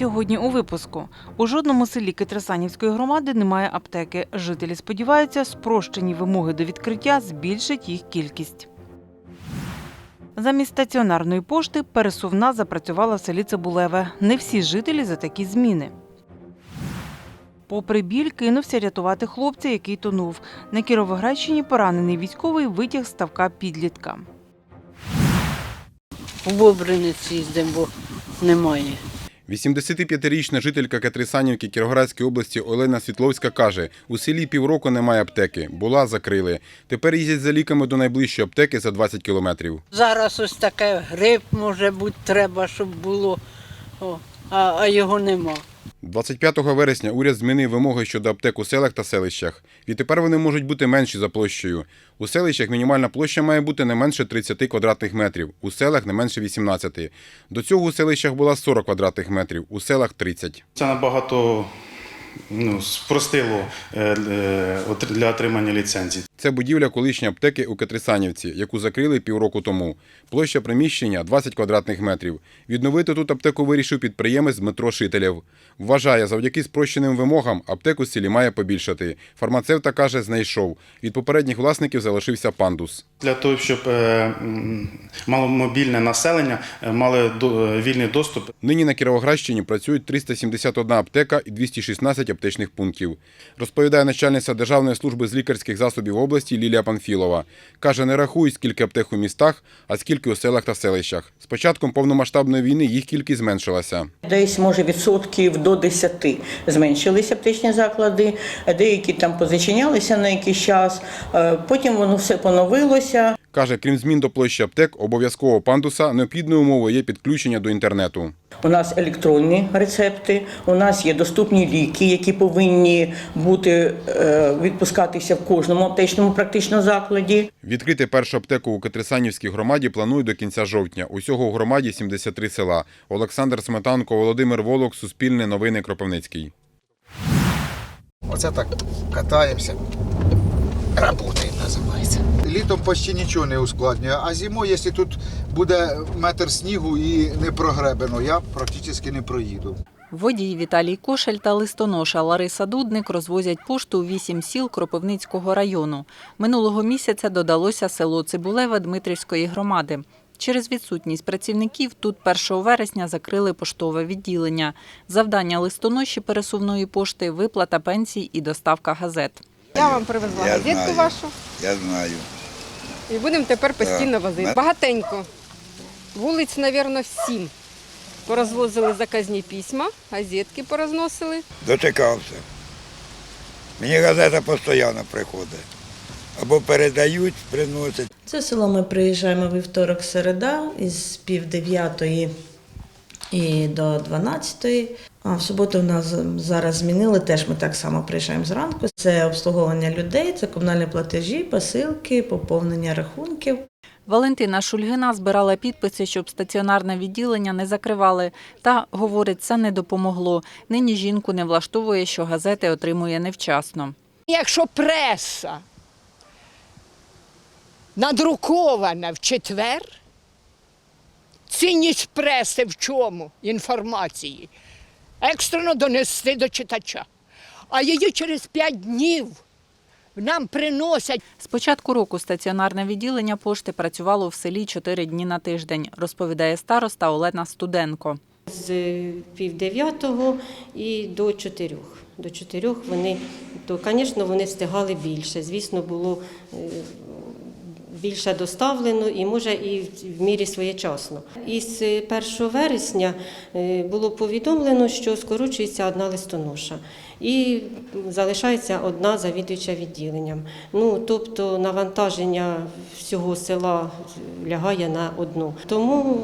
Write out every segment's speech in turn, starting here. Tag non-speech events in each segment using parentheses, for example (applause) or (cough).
Сьогодні у випуску у жодному селі Китрасанівської громади немає аптеки. Жителі сподіваються, спрощені вимоги до відкриття збільшать їх кількість. Замість стаціонарної пошти пересувна запрацювала в селі Цибулеве. Не всі жителі за такі зміни. Попри біль, кинувся рятувати хлопця, який тонув. На Кіровоградщині поранений військовий витяг з ставка підлітка. В Бобринець їздимо, бо немає. 85-річна жителька Катрисанівки Кіровоградської області Олена Світловська каже, у селі півроку немає аптеки. Була, закрили. Тепер їздять за ліками до найближчої аптеки за 20 кілометрів. Зараз ось таке грип, може бути, треба, щоб було, а, його нема. 25 вересня уряд змінив вимоги щодо аптек у селах та селищах. Відтепер вони можуть бути менші за площею. У селищах мінімальна площа має бути не менше 30 квадратних метрів, у селах не менше 18. До цього у селищах була 40 квадратних метрів, у селах 30. Це набагато ну, спростило е, е, для отримання ліцензій. Це будівля колишньої аптеки у Катрисанівці, яку закрили півроку тому. Площа приміщення 20 квадратних метрів. Відновити тут аптеку вирішив підприємець Дмитро Шителєв. Вважає, завдяки спрощеним вимогам аптеку в селі має побільшати. Фармацевта каже, знайшов. Від попередніх власників залишився пандус. Для того, щоб е, маломобільне населення мали вільний доступ Нині на Кіровоградщині працюють 371 аптека і 216 аптечних пунктів. Розповідає начальниця Державної служби з лікарських засобів області Лілія Панфілова. Каже, не рахують, скільки аптек у містах, а скільки у селах та селищах. З початком повномасштабної війни їх кількість зменшилася. Десь може відсотків до 10 зменшилися аптечні заклади, деякі там позачинялися на якийсь час. е, Потім воно все поновилося. Каже, крім змін до площі аптек, обов'язкового пандуса необхідною умовою є підключення до інтернету. У нас електронні рецепти, у нас є доступні ліки, які повинні бути е, відпускатися в кожному аптечному практично закладі. Відкрити першу аптеку у Катрисанівській громаді планують до кінця жовтня. Усього у громаді 73 села. Олександр Сметанко, Володимир Волок, Суспільне новини Кропивницький. Оце так катаємося. Работаємо, називається. Літом почти нічого не ускладнює, а зимою, якщо тут буде метр снігу і не прогребено, я практично не проїду. Водій Віталій Кошель та листоноша Лариса Дудник розвозять пошту у вісім сіл Кропивницького району. Минулого місяця додалося село Цибулеве Дмитрівської громади. Через відсутність працівників тут 1 вересня закрили поштове відділення. Завдання листоноші пересувної пошти – виплата пенсій і доставка газет. Я вам привезла Я газетку знаю. вашу Я знаю. і будемо тепер постійно Так. возити. Багатенько. Вулиць, мабуть, сім. Порозвозили заказні письма, газетки порозносили. Дочекався. Мені газета постійно приходить. Або передають, приносять. Це село ми приїжджаємо вівторок середа із пів дев'ятої і до дванадцятої. А в суботу в нас зараз змінили. Теж ми так само приїжджаємо зранку. Це обслуговування людей, це комунальні платежі, посилки, поповнення рахунків. Валентина Шульгина збирала підписи, щоб стаціонарне відділення не закривали. Та, говорить, це не допомогло. Нині жінку не влаштовує, що газети отримує невчасно. Якщо преса надрукована в четвер, цінність преси в чому? Інформації. Екстрено донести до читача. А її через п'ять днів нам приносять. З початку року стаціонарне відділення пошти працювало в селі чотири дні на тиждень, розповідає староста Олена Студенко. З пів дев'ятого і до чотирьох. До чотирьох вони, то, звісно, вони встигали більше. Звісно, було е, більше доставлено і може і в мірі своєчасно. Із 1 вересня е, було повідомлено, що скорочується одна листоноша і залишається одна завідуюча відділенням. Ну тобто навантаження всього села лягає на одну. Тому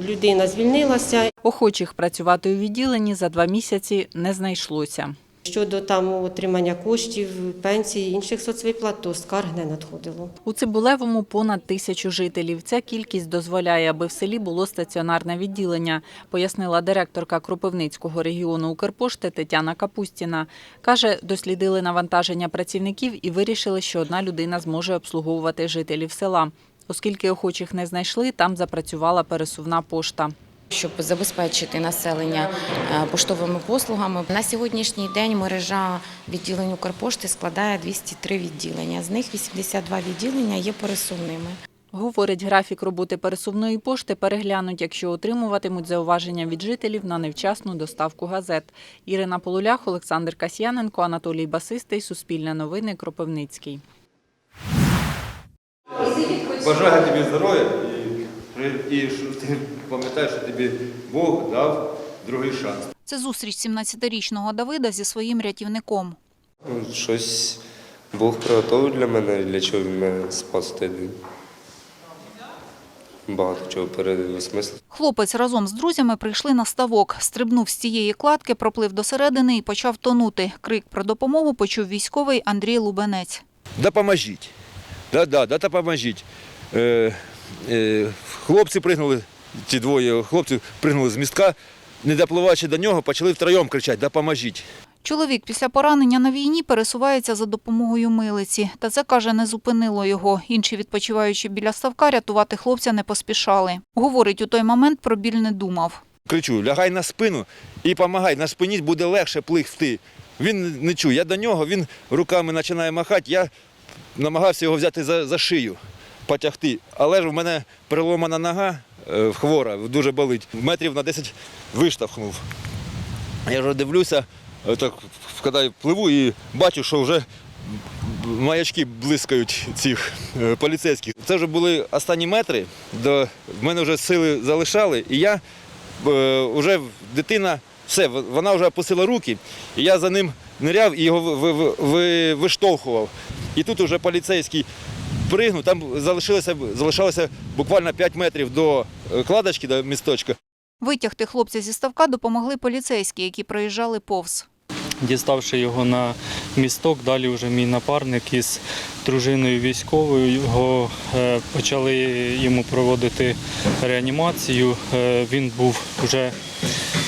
е, людина звільнилася Охочих працювати у відділенні за два місяці не знайшлося. Щодо там отримання коштів, пенсії, інших соцвиплат, то скарг не надходило. У Цибулевому понад тисячу жителів. Ця кількість дозволяє, аби в селі було стаціонарне відділення, пояснила директорка Кропивницького регіону Укрпошти Тетяна Капустіна. Каже, дослідили навантаження працівників і вирішили, що одна людина зможе обслуговувати жителів села. Оскільки охочих не знайшли, там запрацювала пересувна пошта. Щоб забезпечити населення е, поштовими послугами. На сьогоднішній день мережа відділень Укрпошти складає 203 відділення. З них 82 відділення є пересувними. Говорить, графік роботи пересувної пошти переглянуть, якщо отримуватимуть зауваження від жителів на невчасну доставку газет. Ірина Полулях, Олександр Касьяненко, Анатолій Басистий, Суспільне новини, Кропивницький. Бажаю тобі здоров'я і, і що ти пам'ятаєш, що тобі Бог дав другий шанс. Це зустріч 17-річного Давида зі своїм рятівником. Ну, Щось Бог приготовив для мене, для чого він мене спас тоді. Багато чого переосмислив. Хлопець разом з друзями прийшли на ставок, стрибнув з цієї кладки, проплив до середини і почав тонути. Крик про допомогу почув військовий Андрій Лубенець. Допоможіть. Да, да, да, допоможіть. Е, е, хлопці пригнули, ті двоє хлопців пригнули з містка, не допливаючи до нього, почали втроєм кричати Допоможіть. Чоловік після поранення на війні пересувається за допомогою милиці. Та це, каже, не зупинило його. Інші, відпочиваючи біля ставка, рятувати хлопця не поспішали. Говорить, у той момент про біль не думав. Кричу, лягай на спину і допомагай, на спині буде легше пливти. Він не чує. Я до нього, він руками починає махати, я намагався його взяти за, за шию, потягти. Але ж в мене переломана нога хвора, дуже болить. Метрів на 10 виштовхнув. Я вже дивлюся, е, так, коли пливу і бачу, що вже маячки блискають цих е, поліцейських. Це вже були останні метри, до в мене вже сили залишали, і я е, вже дитина, все, вона вже опустила руки, і я за ним ниряв і його ви- ви- ви- виштовхував. І тут вже поліцейський пригнув, там залишилося, залишалося буквально 5 метрів до е, кладочки, до місточка. Витягти хлопця зі ставка допомогли поліцейські, які проїжджали повз. Діставши його на місток, далі вже мій напарник із дружиною військовою його е, почали йому проводити реанімацію. Е, Він був вже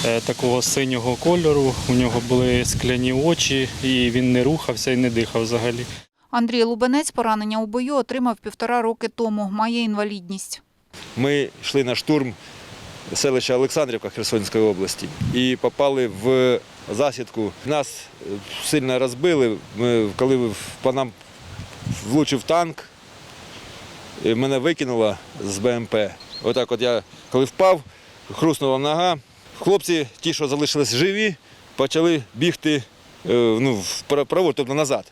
е, такого синього кольору, у нього були скляні очі, і він не рухався і не дихав взагалі. Андрій Лубенець поранення у бою отримав півтора роки тому. Має інвалідність. Ми йшли на штурм селища Олександрівка Херсонської області і попали в засідку. Нас е, сильно розбили. Ми, коли по нам влучив танк, мене викинуло з БМП. Отак от я коли впав, хруснула нога. Хлопці, ті, що залишились живі, почали бігти е, ну, впра- праворуч, тобто назад.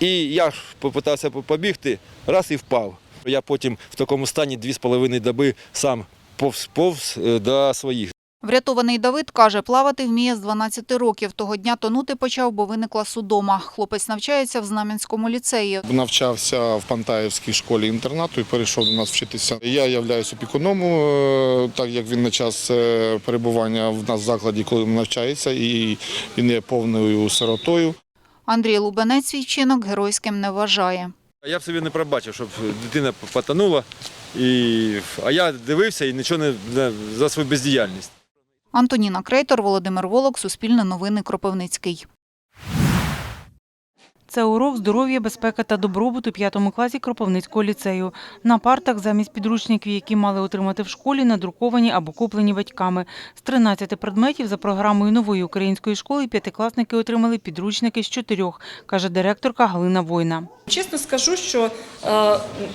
І я ж попитався побігти, раз і впав. Я потім в такому стані дві з половиною доби сам повз повз е, до своїх. Врятований Давид каже, плавати вміє з 12 років. Того дня тонути почав, бо виникла судома. Хлопець навчається в Знам'янському ліцеї. Навчався в Пантаївській школі інтернату і перейшов до нас вчитися. Я являюсь опікуном, е, так як він на час е, перебування в нас в закладі, коли він навчається, і він є повною сиротою. Андрій Лубенець свій чинок геройським не вважає. Я б собі не пробачив, щоб дитина потонула, і... а я дивився і нічого не не- за свою бездіяльність. Антоніна Крейтор, Володимир Волок, Суспільне новини, Кропивницький. Це урок здоров'я, безпека та добробут у п'ятому класі Кропивницького ліцею. На партах замість підручників, які мали отримати в школі, надруковані або куплені батьками. З 13 предметів за програмою нової української школи п'ятикласники отримали підручники з чотирьох, каже директорка Галина Война. Чесно скажу, що е,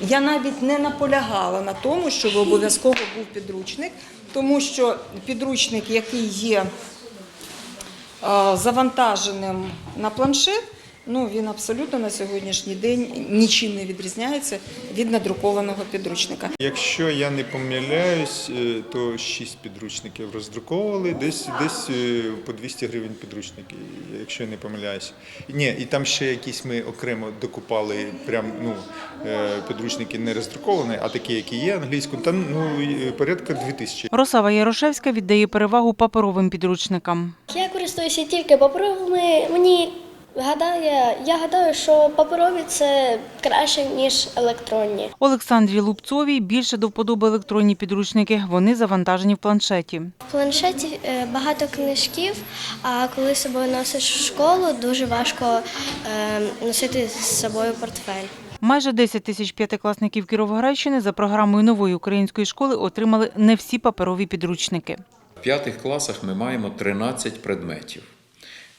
я навіть не наполягала на тому, щоб обов'язково був підручник, тому що підручник, який є е, завантаженим на планшет, ну він абсолютно на сьогоднішній день нічим не відрізняється від надрукованого підручника. Якщо я не помиляюсь, е, то 6 підручників роздруковували, десь десь е, по 200 гривень підручники, якщо я не помиляюсь. Ні, і там ще якісь ми окремо докупали прям ну, е, підручники не роздруковані, а такі, які є англійською, там ну, порядка 2000. Росава Ярошевська віддає перевагу паперовим підручникам. Я користуюся тільки паперовими. Мені Гадаю, я гадаю, що паперові це краще, ніж електронні. Олександрі Лупцовій більше до вподоби електронні підручники. Вони завантажені в планшеті. В планшеті е, багато книжків, а коли з собою носиш в школу, дуже важко е, носити з собою портфель. Майже 10 тисяч п'ятикласників Кіровоградщини за програмою нової української школи отримали не всі паперові підручники. В п'ятих класах ми маємо 13 предметів.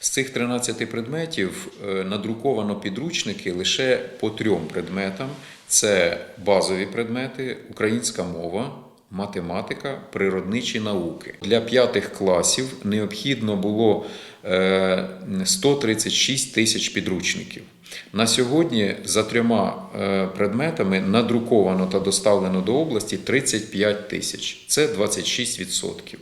З цих 13 предметів е, надруковано підручники лише по трьом предметам: це базові предмети, українська мова, математика, природничі науки. Для п'ятих класів необхідно було е, 136 тисяч підручників. На сьогодні за трьома е, предметами надруковано та доставлено до області 35 тисяч. Це 26%.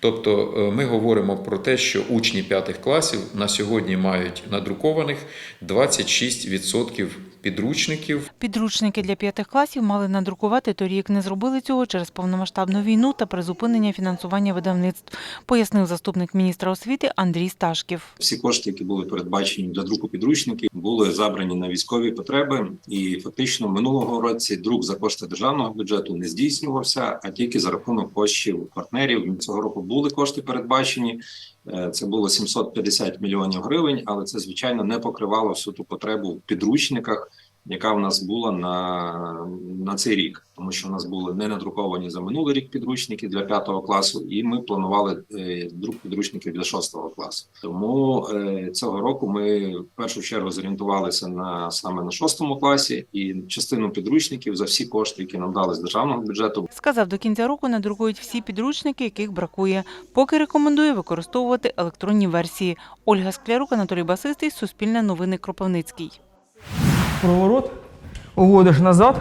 Тобто е, ми говоримо про те, що учні п'ятих класів на сьогодні мають надрукованих 26% підручників. Підручники для п'ятих класів мали надрукувати торік. Не зробили цього через повномасштабну війну та призупинення фінансування видавництв, пояснив заступник міністра освіти Андрій Сташків. Всі кошти, які були передбачені для друку підручників, були забрані на військові потреби, і фактично минулого році друк за кошти державного бюджету не здійснювався, а тільки за рахунок коштів партнерів. Цього року були кошти передбачені. Е, Це було 750 мільйонів гривень, але це звичайно не покривало всю ту потребу в підручниках, яка в нас була на, на цей рік, тому що в нас були не надруковані за минулий рік підручники для п'ятого класу, і ми планували е, друк підручників для шостого класу. Тому е, цього року ми в першу чергу зорієнтувалися на саме на шостому класі, і частину підручників за всі кошти, які нам дали з державного бюджету, Сказав, до кінця року надрукують всі підручники, яких бракує. Поки рекомендує використовувати електронні версії. Ольга Склярук, Анатолій Басистий, Суспільне новини Кропивницький. Проворот, уводиш назад,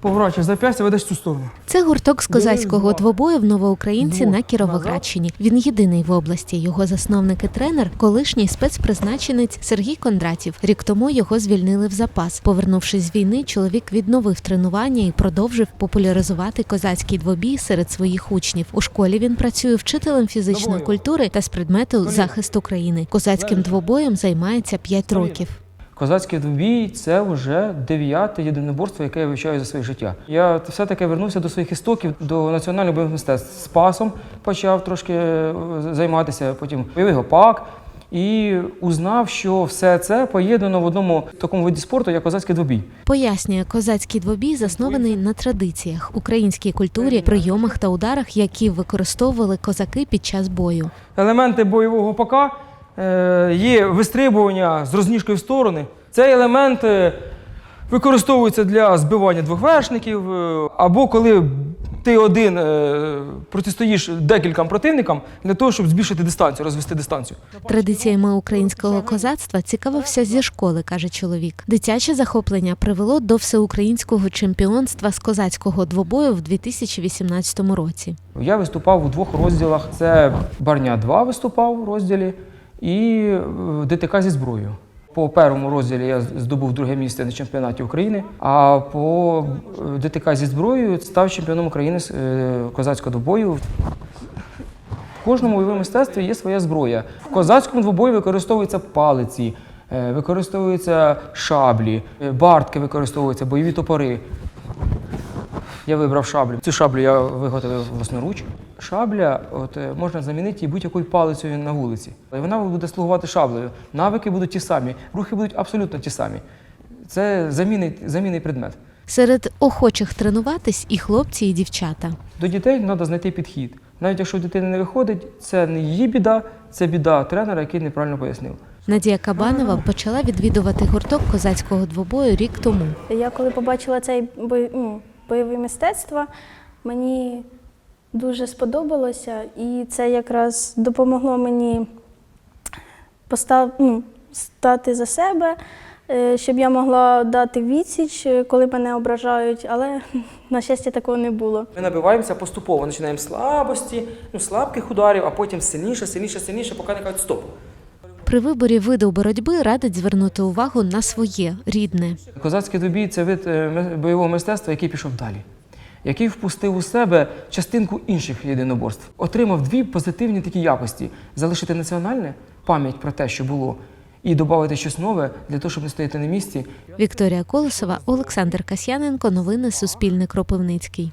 поворачуєш зап'ястя, ведеш в цю сторону. Це гурток з козацького двобою в Новоукраїнці на Кіровоградщині. Він єдиний в області. Його засновник і тренер, колишній спецпризначенець Сергій Кондратів. Рік тому його звільнили в запас. Повернувшись з війни, чоловік відновив тренування і продовжив популяризувати козацький двобій серед своїх учнів. У школі він працює вчителем фізичної культури та з предмету захист України. Козацьким двобоєм займається 5 років. Козацький двобій це вже дев'яте єдиноборство, яке я вивчаю за своє життя. Я все-таки вернувся до своїх істоків, до національного бойових мистецтв. Спасом почав трошки е, займатися, потім бойовий гопак. І узнав, що все це поєднано в одному такому виді спорту, як козацький двобій. Пояснює, козацький двобій заснований на традиціях, українській культурі, прийомах та ударах, які використовували козаки під час бою. Елементи бойового гопака е, є вистрибування з розніжкою в сторони. Цей елемент е, використовується для збивання двох вершників, е, або коли ти один е, протистоїш декільком противникам для того, щоб збільшити дистанцію, розвести дистанцію. Традиціями українського козацтва цікавився зі школи, каже чоловік. Дитяче захоплення привело до всеукраїнського чемпіонства з козацького двобою в 2018 році. Я виступав у двох розділах: це Барня 2 виступав у розділі і е, ДТК зі зброєю. По першому розділі я здобув друге місце на чемпіонаті України, а по е, ДТК зі зброєю став чемпіоном України з е, козацького двобою. В кожному бойовому мистецтві є своя зброя. В козацькому двобої використовуються палиці, використовуються шаблі, бартки використовуються, бойові топори. Я вибрав шаблю. Цю шаблю я виготовив власноруч. Шабля от, е, можна замінити її будь-якою палицею на вулиці. І вона буде слугувати шаблею. Навики будуть ті самі, рухи будуть абсолютно ті самі. Це замінний, замінний предмет. Серед охочих тренуватись і хлопці, і дівчата. До дітей треба знайти підхід. Навіть якщо у дитини не виходить, це не її біда, це біда тренера, який неправильно пояснив. Надія Кабанова почала відвідувати гурток козацького двобою рік тому. Я коли побачила цей бой, ну, бойове мистецтво, мені дуже сподобалося, і це якраз допомогло мені постав, ну, стати за себе, е, щоб я могла дати відсіч, е, коли мене ображають, але, (laughs) на щастя, такого не було. Ми набиваємося поступово, починаємо слабості, ну, слабких ударів, а потім сильніше, сильніше, сильніше, поки не кажуть стоп. При виборі виду боротьби радить звернути увагу на своє рідне. Козацький добій це вид е, бойового мистецтва, який пішов далі, який впустив у себе частинку інших єдиноборств, отримав дві позитивні такі якості: залишити національне пам'ять про те, що було, і додати щось нове для того, щоб не стояти на місці. Вікторія Колосова, Олександр Касьяненко. Новини Суспільне Кропивницький.